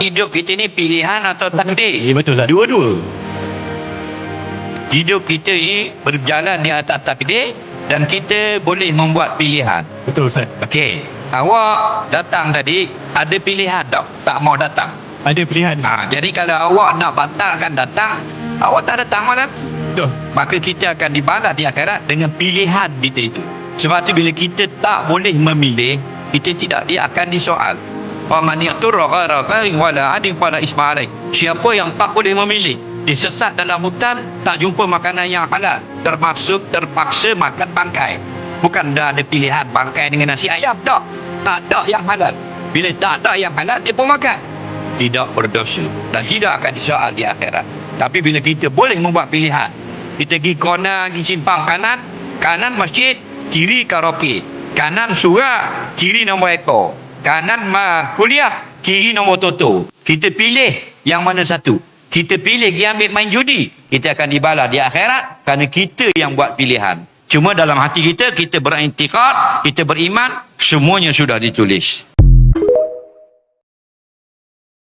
hidup kita ni pilihan atau takdir? Eh betul Ustaz. Dua-dua. Hidup kita ni berjalan di atas takdir dan kita boleh membuat pilihan. Betul Ustaz. Okey. Awak datang tadi ada pilihan tak? Tak mau datang. Ada pilihan. Ha, jadi kalau awak nak batalkan datang, awak tak datang mana? Betul. Maka kita akan dibalas di akhirat dengan pilihan kita itu. Sebab tu bila kita tak boleh memilih, kita tidak dia akan disoal. Wa man yaqtura ghaira ghairi wala adin wala isma alaih. Siapa yang tak boleh memilih, disesat dalam hutan, tak jumpa makanan yang halal, termasuk terpaksa makan bangkai. Bukan dah ada pilihan bangkai dengan nasi ayam, tak. Tak ada yang halal. Bila tak ada yang halal, dia pun makan. Tidak berdosa dan tidak akan disoal di akhirat. Tapi bila kita boleh membuat pilihan, kita pergi corner, pergi simpang kanan, kanan masjid, kiri karaoke. Kanan surah, kiri nombor ekor. Kanan kuliah, kiri nombor toto. Kita pilih yang mana satu. Kita pilih pergi ambil main judi. Kita akan dibalas di akhirat kerana kita yang buat pilihan. Cuma dalam hati kita, kita berintikad, kita beriman, semuanya sudah ditulis.